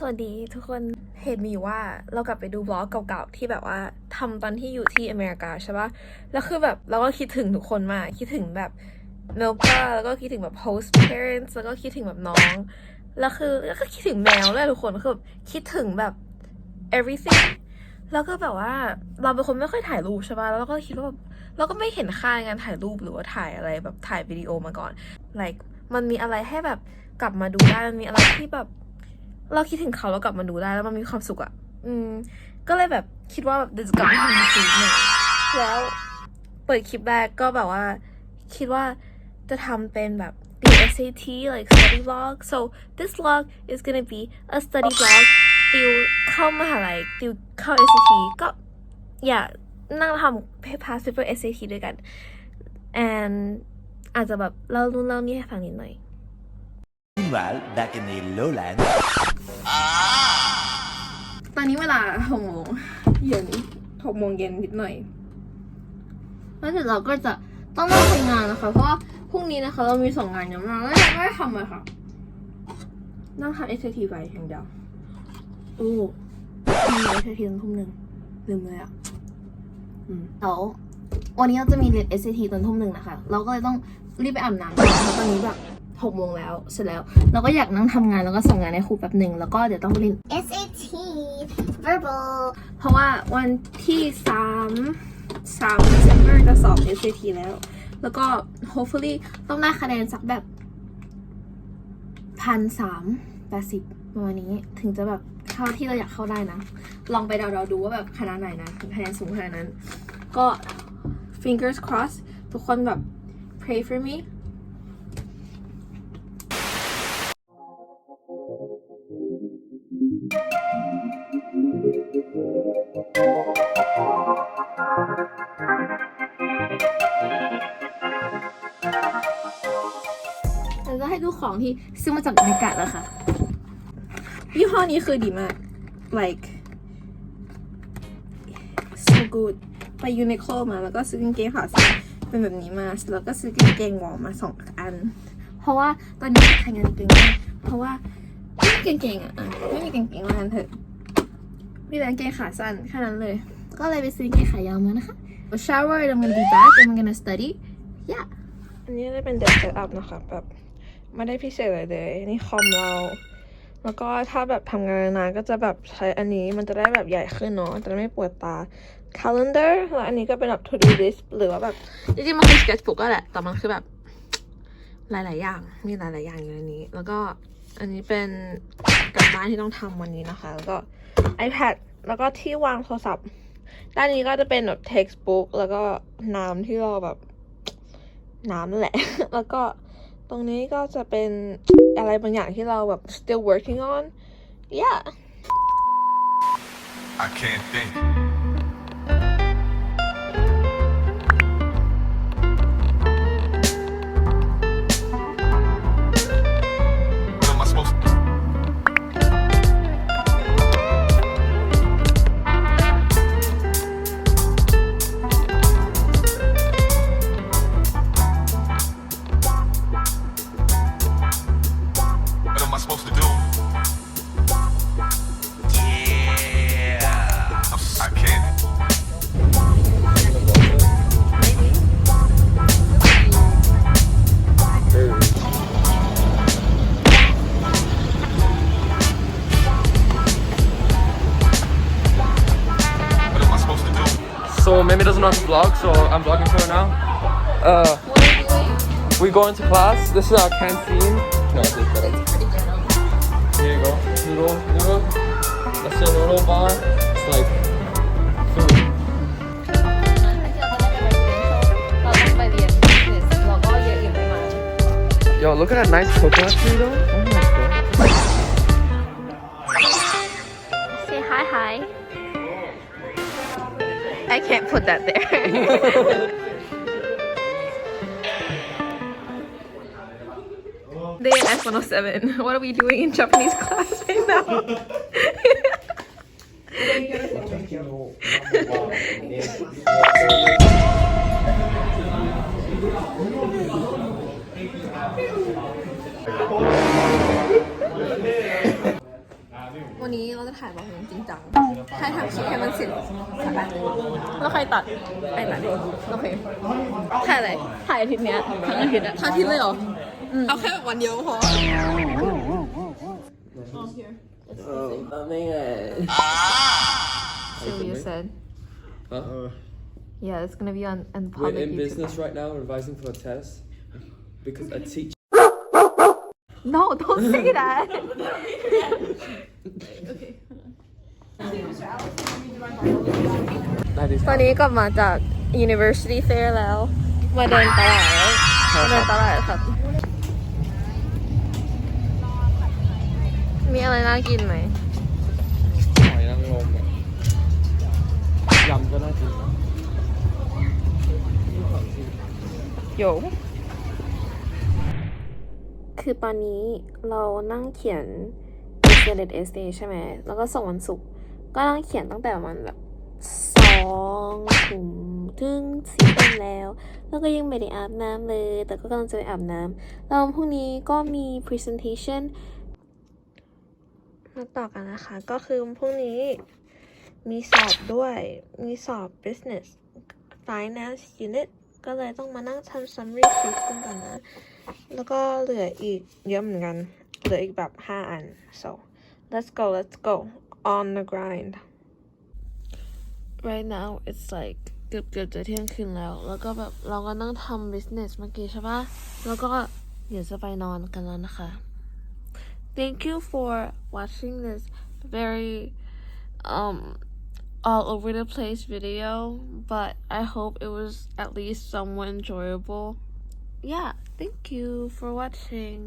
สวัสดีทุกคนเหตุมีอยู่ว่าเรากลับไปดูบล็อกเก่าๆที่แบบว่าทำตอนที่อยู่ที่อเมริกาใช่ปะแล้วคือแบบเราก็คิดถึงทุกคนมากคิดถึงแบบเมลกาแล้วก็คิดถึงแบบ host parents แล้วก็คิดถึงแบบน้อง แล้วคือแล้วก็คิดถึงแมวด้วยทุกคนคือคิดถึงแบบ everything แล้วก็แบบว่าเราเป็นคนไม่ค่อยถ่ายรูปใช่ปะแล้วเราก็คิดว่าเราก็ไม่เห็นค่าในการถ่ายรูปหรือว่าถ่ายอะไรแบบถ่ายวิดีโอมาก่อน like มันมีอะไรให้แบบกลับมาดูได้มันมีอะไรที่แบบ เราคิดถึงเขาแล้วกลับมาดูได้แล้วมันมีความสุขอะอืม ก็เลยแบบคิดว่าแบบเดี๋ยวจะกลับมาทำจริงๆเนี่ยแล้วเปิดคลิปแรกก็แบบว่า คิดว่าจะทำเป็นแบบ the SAT like study vlog so this vlog is gonna be a study vlog ติวเข้ามหาลัยติวเข้า SAT ก็อย่านั่งทำ past paper SAT ด้วยกัน and อาจจะแบบเล่านู่นเล่านี่ให้ฟังนิดหน่อย Meanwhile, back in the lowlands. ตอนนี้เวลาหกโมงเย็นหกโมงเย็นนิดหน่อย แล้วเดี๋ยวเราก็จะต้องนั่งทำงานนะคะ เพราะว่าพรุ่งนี้นะคะ เรามีส่งงานเยอะมากแล้วยังไม่ได้ทำเลยค่ะ นั่งทำ SAT ไปอย่างเดียวโอ้มี SAT ตอนทุ่มหนึ่งลืมเลยอะอืมเดี๋ยววันนี้เราจะมีเรียน SAT ตอนทุ่มหนึ่งนะคะ เราก็เลยต้องรีบไปอาบน้ำก่อนเพราะตอนนี้แบบ หกโมงแล้วเสร็จแล้ว เราก็อยากนั่งทำงานแล้วก็ส่งงานให้ครูแป๊บหนึ่งแล้วก็เดี๋ยวต้องไปเรียน SAT verbal เพราะว่าวันที่สามสาม December จะสอบ SAT แล้ว แล้วก็ hopefully ต้องได้คะแนนสักแบบพันสามแปดสิบประมาณนี้ถึงจะแบบเข้าที่เราอยากเข้าได้นะ ลองไปเดาๆดูว่าแบบคณะไหนนะถึงคะแนนสูงขนาดนั้น ก็ fingers crossed ทุกคนแบบ pray for me เราจะให้ดูของที่ซื้อมาจากเมกะแล้วค่ะ ยี่ห้อนี้คือดีมาก like so good ไปยูนิโคลมาแล้วก็ซื้อกางเกงขาสั้นเป็นแบบนี้มาแล้วก็ซื้อกางเกงวอร์มมาสองอัน เพราะว่าตอนนี้ทำงานเก่งมากเพราะว่า กางเกงอะอะไม่มีกางเกงมาอันเถอะมีแต่กางเกงขาสั้นแค่นั้นเลย ก็เลยไปซื้อกางเกงขายาวมานะคะ shower I'm gonna be back and I'm gonna study yeah อันนี้ได้เป็นเด s k setup นะคะแบบไม่ได้พิเศษเลยเลยนี่คอมเราแล้วก็ถ้าแบบทำงานนานก็จะแบบใช้อันนี้มันจะได้แบบใหญ่ขึ้นเนาะจะได้ไม่ปวดตา calendar แล้วอันนี้ก็เป็นแบบ to do list หรือว่าแบบจริงๆมันคือ sketchbook ก็แหละแต่มันคือแบบหลาย ๆ อย่าง มีหลาย ๆ อย่างอยู่ในนี้ แล้วก็ อันนี้เป็นการบ้านที่ต้องทำวันนี้นะคะ แล้วก็ iPad แล้วก็ที่วางโทรศัพท์ ด้านนี้ก็จะเป็นแบบ textbook แล้วก็น้ำที่เราแบบน้ำนั่นแหละ แล้วก็ตรงนี้ก็จะเป็นอะไรบางอย่างที่เราแบบ still working on yeah I can't think. So Mimi doesn't know how to vlog, so I'm vlogging for her now. Uh, we go into class. This is our canteen. No, this is better. Here you go. Noodle, noodle. That's a noodle bar. It's like food. เราต้องไปเรียน business เราก็เยอะอยู่ประมาณ Yo, look at that nice coconut tree though. Put that there Day at F107. What are we doing in Japanese class right now? วันนี้เราจะถ่ายแบบจริงจังให้ทำคลิปให้มันเสร็จสักอันหนึ่งแล้วใครตัดไปตัดเองโอเคถ่ายอะไรถ่ายอาทิตย์เนี้ยทั้งอาทิตย์อะทั้งอาทิตย์เลยเหรอเอาแค่แบบวันเดียวพอ So you said Huh? yeah it's gonna be on on We're public in YouTube business right now, revising for a test. Because a teacher. No don't say that ได้ดิ ตอนนี้กลับมาจาก University Fair แล้ว มาเดินตลาดแล้วมาเดินตลาดครับ มีอะไรน่ากินไหมหอยนางรมอะยำก็น่ากินนะโยคือตอนนี้เรานั่งเขียน e x c e l e n t essay ใช่ไหม แล้วก็ส่งวันศุกร์ ก็นั่งเขียนตั้งแต่ประมาณแบบสองทุ่มถึงสี่ทุ่มแล้ว แล้วก็ยังไม่ได้อาบน้ำเลย แต่ก็กำลังจะไปอาบน้ำแล้วพรุ่งนี้ก็มี presentation มาต่อกันนะคะ ก็คือพรุ่งนี้มีสอบด้วย มีสอบ business finance unit ก็เลยต้องมานั่งทำ summary sheet กันก่อนนะ แล้วก็เหลืออีกเยอะเหมือนกัน เหลืออีกแบบ 5 อัน so let's go let's go on the grind right now it's like เกือบเกือบจะเที่ยงคืนแล้ว แล้วก็แบบเราก็นั่งทำ business เมื่อกี้ใช่ปะแล้วก็เดี๋ยวจะไปนอนกันแล้วนะคะ thank you for watching this very um all over the place video but i hope it was at least somewhat enjoyable yeah thank you for watching